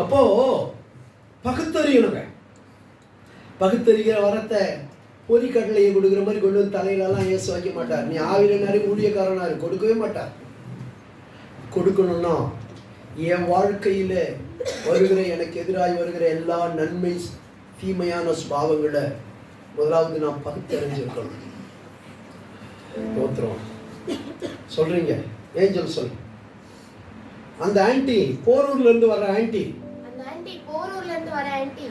அப்போ பகுத்தறியணுங்க. பகுத்தறிகிற வரத்தை பொறிக்கடலையை கொடுக்குற மாதிரி கொண்டு வந்து தலையிலலாம் ஏசு வைக்க மாட்டார். நீ ஆவில நிறைய ஊழியக்காரனாரு கொடுக்கவே மாட்டார். கொடுக்கணும்னா என் வாழ்க்கையில் வருகிற எனக்கு எதிராகி வருகிற எல்லா நன்மை தீமையான சுபாவங்களை முதலாவது நான் பகுத்தறிஞ்சிருக்கணும். தோத்துறோம் சொல்றீங்க. ஏஞ்சல் சொல். அந்த ஆன்டி போரூர்ல இருந்து வர்ற ஆன்டி ஆன்ட்டி போரூர்ல இருந்து வர ஆன்ட்டி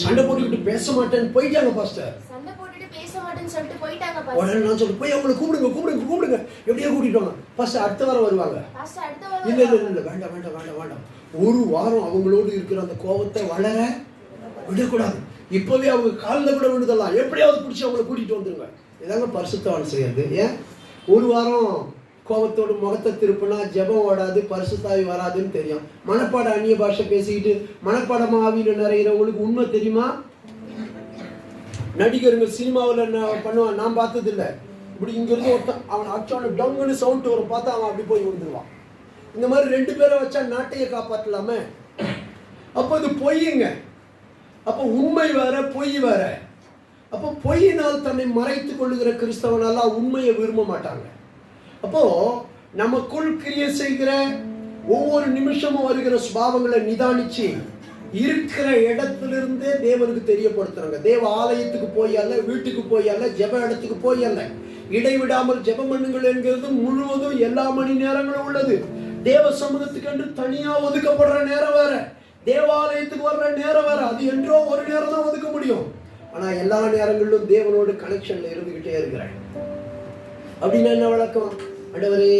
சண்டை போட்டுக்கிட்டு பேச மாட்டேன்னு போயிட்டாங்க பாஸ்டர் சண்டை போட்டுட்டு பேச மாட்டேன்னு சொல்லிட்டு போயிட்டாங்க உடனே பாஸ்டர் நான் சொல்ல போய் அவங்களை கூப்பிடுங்க கூப்பிடுங்க கூப்பிடுங்க. எப்படியோ கூட்டிட்டோம் ஃபர்ஸ்ட் அடுத்த வாரம் வருவாங்க. பாஸ்டர் அடுத்த இல்ல இல்ல வாரம் இல்ல வேண்டாம் வேண்டாம் வேண்டாம் வேண்டாம். ஒரு வாரம் அவங்களோடு இருக்கிற அந்த கோபத்தை வளர விடக்கூடாது. இப்பவே அவங்க காலில் கூட விடுதலாம் எப்படியாவது பிடிச்சி அவங்கள கூட்டிட்டு வந்துருங்க. இதாங்க பரிசுத்தவான் செய்யறது. ஏன்? ஒரு வாரம் கோபத்தோடு முகத்தை திருப்பினா ஜெபம் ஓடாது பரிசுத்தாவி வராதுன்னு தெரியும். மனப்பாடம் அந்நிய பாஷை பேசிக்கிட்டு மனப்பாடம் ஆவியில் நிறையிறவங்களுக்கு உண்மை தெரியுமா? நடிகருங்க சினிமாவில் பண்ணுவான் நான் பார்த்தது இல்லை இப்படி இங்கிருந்து ஒருத்தன் அவன் அச்சான டங்குன்னு சவுண்ட் வரும் பார்த்தா அவன் அப்படி போய் விழுந்துருவான். இந்த மாதிரி ரெண்டு பேரை வச்சா நாட்டையை காப்பாற்றலாமே அப்போ இது பொய்யுங்க அப்போ உண்மை வேற பொய் வேற. அப்போ பொய்யினால் தன்னை மறைத்துக் கொள்ளுகிற கிறிஸ்தவனால உண்மையை விரும்ப மாட்டாங்க. அப்போ நமக்குள் கிரியை செய்கிற ஒவ்வொரு நிமிஷமும் வருகிற சுபாவங்களை நிதானிச்சு இருக்கிற இடத்திலிருந்தே தேவனுக்கு தெரியப்படுத்துறாங்க. தேவ ஆலயத்துக்கு போய் அல்ல வீட்டுக்கு போய் அல்ல ஜெப இடத்துக்கு போய் அல்ல. இடைவிடாமல் ஜெப பண்ணுங்கள் என்கிறது முழுவதும் எல்லா மணி நேரங்களும் உள்ளது. தேவ சமூகத்துக்கு என்று தனியா ஒதுக்கப்படுற நேரம் வேற. தேவாலயத்துக்கு வர்ற நேரம் வேற. அது என்றோ ஒரு நேரம் தான் ஒதுக்க முடியும். ஆனா எல்லா நேரங்களிலும் தேவனோடு கனெக்ஷன்ல இருந்துகிட்டே இருக்கிறேன் அப்படின்னா என்ன வழக்கம்? ஆண்டவரே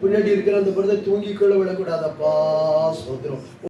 பின்னாடி இருக்கிற அந்த பிரதர் தூங்கிக்கொள்ள விடக்கூடாதப்பா சோதரம்